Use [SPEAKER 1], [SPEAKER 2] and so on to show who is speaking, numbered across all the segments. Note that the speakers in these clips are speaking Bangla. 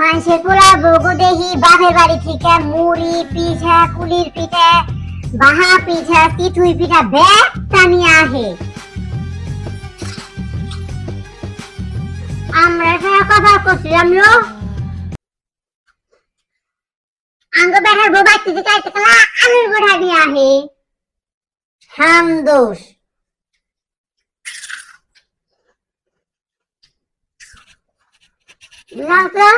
[SPEAKER 1] মানুষের পোলা বগো দেহি বাপের বাড়ি থেকে মুড়ি, পিঠা, কুলির পিঠা, বাহা পিঠা তিথুই পিঠা ব্যাগ টানিয়ে আহে আমরা সারা কথা করছিলাম লো। আঙ্গ বেটার বউ বাচ্চা থেকে আইতে কালা আলুর গোড়া নিয়ে আহে হাম দোষ। Lanka.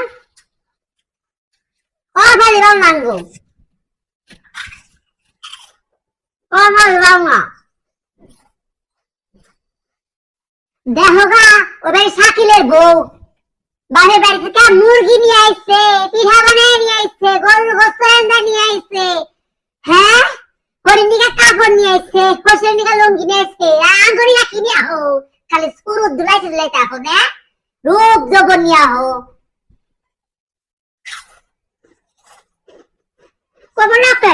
[SPEAKER 1] Bali bang না দেখো গা, ওদের শাকিলের বউ। বাড়ির বাড়ি থেকে মুরগি নিয়ে আইছে, পিঠা বানিয়ে নিয়ে আইছে, গরুর গোস্ত নিয়ে আইছে। হ্যাঁ? হরিণ দিকে কাপড় নিয়ে আইছে কোষের দিকে লুঙ্গি নিয়ে আইছে। আঙ্গুরি নিয়ে আহো। খালি স্কুর দুলাইতে দুলাইতে আহো না রূপ যৌবন নিয়ে আহো।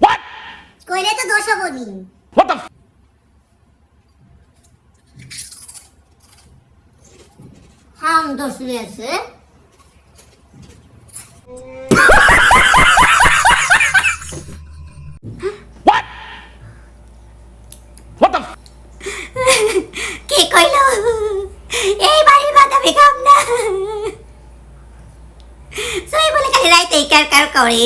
[SPEAKER 1] করে? কইলে তো দোষ
[SPEAKER 2] the? F-
[SPEAKER 1] হাম দোষ?
[SPEAKER 2] What
[SPEAKER 1] কি কইল এই বাড়ির বাদামি খাম না সই বলে খালি রাইতে ক্যার ক্যার করে